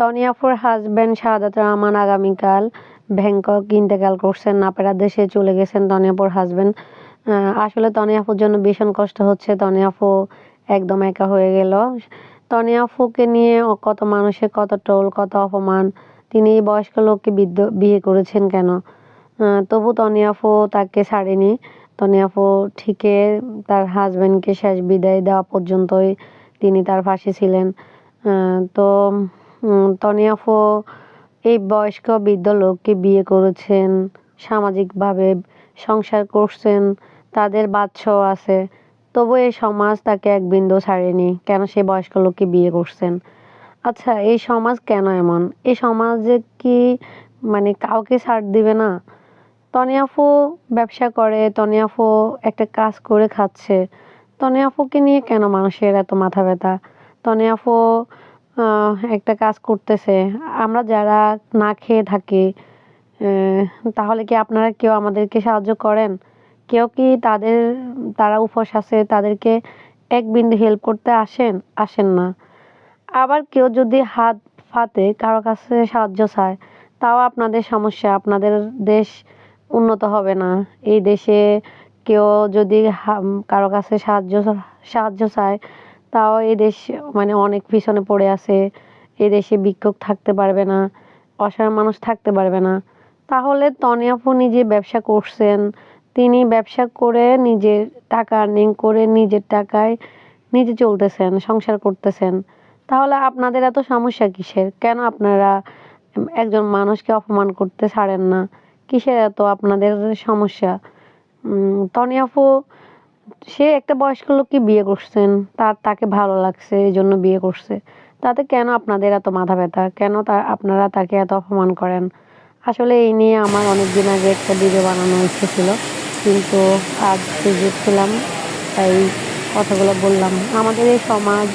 তনিয়াফুর husband শাহাদাত রহমান আগামীকাল Bangkok ইন্তেকাল করছেন নাপেরা দেশে চলে গেছেন তনিয়াপুর হাজব্যান্ড আসলে তনিয়াফুর জন্য ভীষণ কষ্ট হচ্ছে। তনিয়াফু একদম একা হয়ে গেল। তনিয়াফুকে নিয়ে কত মানুষের কত টোল, কত অপমান, তিনি এই বয়স্ক লোককে বিয়ে করেছেন কেন? তবু তনিয়াফু তাকে ছাড়েনি। তনিয়াফু ঠিকই তার হাজব্যান্ডকে শেষ বিদায় দেওয়া পর্যন্তই তিনি তার ফাঁসি ছিলেন। তো তনিয়াফু এই বয়স্ক বৃদ্ধ লোককে বিয়ে করেছেন, সামাজিকভাবে সংসার করছেন, তাদের বাচ্চাও আছে। তবু এই সমাজ তাকে এক বিন্দু ছাড়েনি, কেন সে বয়স্ক লোককে বিয়ে করছেন? আচ্ছা এই সমাজ কেন এমন? এই সমাজে কি মানে কাউকে ছাড় দিবে না? তনিয়াফু ব্যবসা করে তনিয়াফু একটা কাজ করে খাচ্ছে। তনিয়াফুকে নিয়ে কেন মানুষের এত মাথা ব্যথা? তনিয়াফু একটা কাজ করতেছে। আমরা যারা না খেয়ে থাকি তাহলে কি আপনারা কেউ আমাদেরকে সাহায্য করেন? কেউ কি তাদের, তারা উপোস আছে, তাদেরকে এক বিন্দু হেল্প করতে আসেন? আসেন না। আবার কেউ যদি হাত ফাতে কারও কাছে সাহায্য চায়, তাও আপনাদের সমস্যা, আপনাদের দেশ উন্নত হবে না। এই দেশে কেউ যদি কারও কাছে সাহায্য সাহায্য চায় তাও এই দেশ মানে অনেক পিছনে পড়ে আছে। এ দেশে বিক্ষোভ থাকতে পারবে না, অসহায় মানুষ থাকতে পারবে না। তাহলে তনিয়াপু নিজে ব্যবসা করছেন। তিনি ব্যবসা করে নিজের টাকা আর্নিং করে নিজের টাকায় নিজে চলতেছেন, সংসার করতেছেন। তাহলে আপনাদের এত সমস্যা কিসের? কেন আপনারা একজন মানুষকে অপমান করতে ছাড়েন না? কিসের এত আপনাদের সমস্যা? তনিয়াপু সে একটা বয়স্ক লোককে বিয়ে করছেন? তার, তাকে ভালো লাগছে, এই জন্য বিয়ে করছে। তাতে কেন আপনাদের এত মাথা ব্যথা? কেন তা আপনারা তাকে এত অপমান করেন? আসলে এই নিয়ে আমার অনেক দিন আগে একটা ভিডিও বানানো ইচ্ছে ছিল। কিন্তু আজ সুযোগ ছিলাম তাই কথাগুলো বললাম। আমাদের এই সমাজ,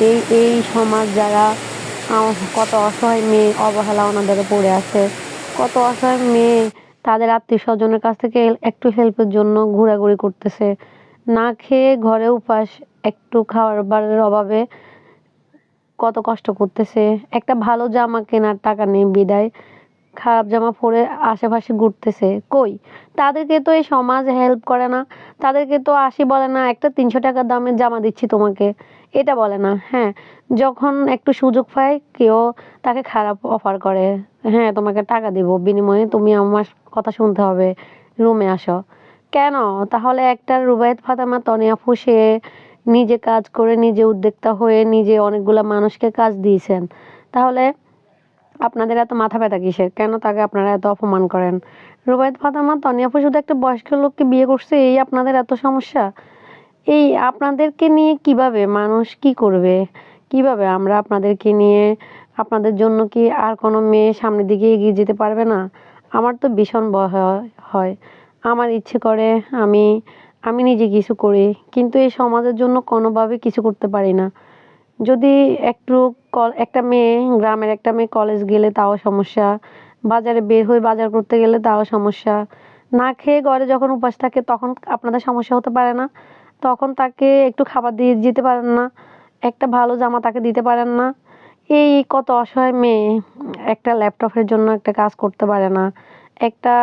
এই এই সমাজ যারা কত অসহায় মেয়ে, অবহেলা ওনাদের পড়ে আছে। কত অসহায় মেয়ে তাদের আত্মীয় স্বজনের কাছ থেকে একটু হেল্পের জন্য ঘোরাঘুরি করতেছে। না খেয়ে ঘরে উপাস, একটু খাবারের অভাবে কত কষ্ট করতেছে। একটা ভালো জামা কেনার টাকা নেই বিদায়। খারাপ জামা পরে আশেপাশে ঘুরতেছে। কই? তাদেরকে তো এই সমাজ হেল্প করে না। তাদেরকে তো আসি বলে না, একটা তিনশো টাকা দামের জামা দিচ্ছি তোমাকে। এটা বলে না হ্যাঁ। যখন একটু সুযোগ পায় কেউ তাকে খারাপ অফার করে। হ্যাঁ তোমাকে টাকা দিব। বিনিময়ে তুমি আমার কথা শুনতে হবে। রুমে আসো। কেন? তাহলে একটা রুবায়েত ফাতেমা তনিয়া ফুসে নিজে কাজ করে, নিজে উদ্যোক্তা হয়ে নিজে অনেকগুলো মানুষকে কাজ দিয়েছেন। তাহলে আপনাদের এত মাথা ব্যথা কিসের? কেন তাকে আপনারা এত অপমান করেন? রুবায়েত ফাতেমা তনিয়াফু শুধু একটা বয়স্ক লোককে বিয়ে করছে, এই আপনাদের এত সমস্যা? এই আপনাদেরকে নিয়ে কীভাবে মানুষ কি করবে? কীভাবে আমরা আপনাদেরকে নিয়ে, আপনাদের জন্য কি আর কোনো মেয়ে সামনের দিকে এগিয়ে যেতে পারবে না? আমার তো ভীষণ ভয় হয়। আমার ইচ্ছে করে, আমি আমি নিজে কিছু করি। কিন্তু এই সমাজের জন্য কোনোভাবে কিছু করতে পারি না। যদি একটু একটা মেয়ে, গ্রামের একটা মেয়ে কলেজ গেলে তাও সমস্যা। বাজারে বের হয়ে বাজার করতে গেলে তাও সমস্যা। না খেয়ে ঘরে যখন উপাস থাকে তখন আপনাদের সমস্যা হতে পারে না। তখন তাকে একটু খাবার দিয়ে যেতে পারেন না। একটা ভালো জামা তাকে দিতে পারেন না। এই কত অসহায় মেয়ে, একটা ল্যাপটপের জন্য একটা কাজ করতে পারে না। একটা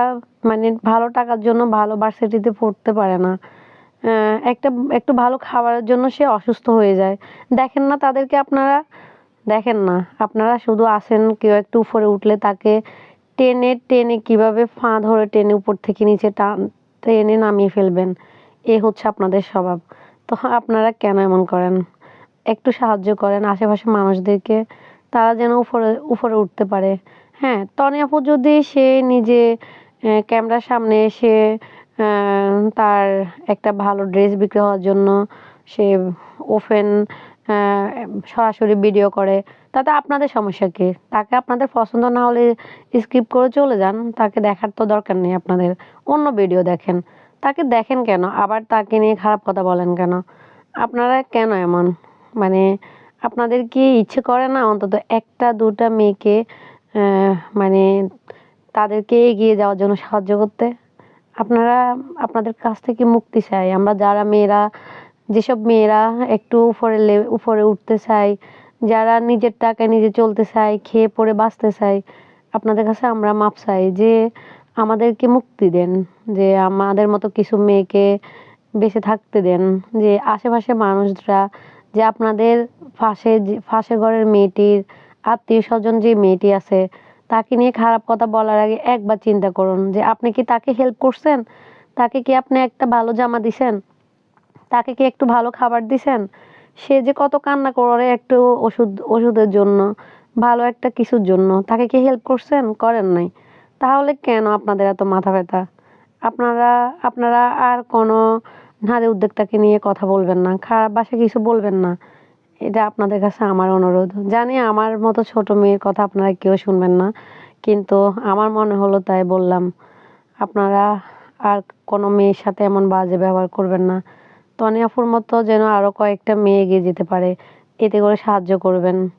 মানে ভালো টাকার জন্য ভালো ভার্সিটিতে পড়তে পারে না। একটা, একটু ভালো খাবারের জন্য সে অসুস্থ হয়ে যায়। দেখেন না তাদেরকে আপনারা, দেখেন না, আপনারা শুধু আসেন, কেউ একটু উপরে উঠলে তাকে টেনে টেনে কীভাবে ফা ধরে টেনে উপর থেকে নিচে টান, টেনে নামিয়ে ফেলবেন। এ হচ্ছে আপনাদের স্বভাব। তো আপনারা কেন এমন করেন? একটু সাহায্য করেন আশেপাশে মানুষদেরকে, তারা যেন উপরে উপরে উঠতে পারে। হ্যাঁ তনি যদি সে নিজে ক্যামেরার সামনে এসে তার একটা ভালো ড্রেস বিক্রি হওয়ার জন্য সে ওপেন সরাসরি ভিডিও করে, তাতে আপনাদের সমস্যা কী? তাকে আপনাদের পছন্দ না হলে স্কিপ করে চলে যান, তাকে দেখার তো দরকার নেই আপনাদের। অন্য ভিডিও দেখেন। তাকে দেখেন কেন? আবার তাকে নিয়ে খারাপ কথা বলেন কেন? আপনারা কেন এমন? মানে আপনাদের কি ইচ্ছে করে না অন্তত একটা দুটা মেয়েকে মানে তাদেরকে এগিয়ে যাওয়ার জন্য সাহায্য করতে। আপনারা, আপনাদের কাছ থেকে মুক্তি চাই। আমরা যারা মেয়েরা, যেসব মেয়েরা একটু উপরে উপরে উঠতে চাই, যারা নিজের টাকায় নিজে চলতে চায়, খেয়ে পরে বাঁচতে চায়, আপনাদের কাছে আমরা মাপ চাই যে আমাদেরকে মুক্তি দেন, যে আমাদের মতো কিছু মেয়েকে বেঁচে থাকতে দেন, যে আশেপাশে মানুষরা, যে আপনাদের যে পাশের ঘরের মেয়েটির আত্মীয় স্বজন যে মেয়েটি আছে, তাকে নিয়ে খারাপ কথা বলার আগে একবার চিন্তা করুন যে আপনি কি তাকে হেল্প করছেন? তাকে কি আপনি একটা ভালো জামা দিছেন? তাকে কি একটু ভালো খাবার দিছেন? সে যে কত কান্না করে একটু ওষুধ, ওষুধের জন্য, ভালো একটা কিছুর জন্য, তাকে কি হেল্প করছেন? করেন নাই। তাহলে কেন আপনাদের এত মাথা ব্যথা? আপনারা আপনারা আর কোনো নারী উদ্যোক্তাকে নিয়ে কথা বলবেন না, খারাপ ভাষায় কিছু বলবেন না। এটা আপনাদের কাছে আমার অনুরোধ। জানি আমার মতো ছোট মেয়ের কথা আপনারা কেউ শুনবেন না, কিন্তু আমার মনে হলো তাই বললাম। আপনারা আর কোনো মেয়ের সাথে এমন বাজে ব্যবহার করবেন না। তনি আপুর মতো যেন আরও কয়েকটা মেয়ে এগিয়ে যেতে পারে, এতে করে সাহায্য করবেন।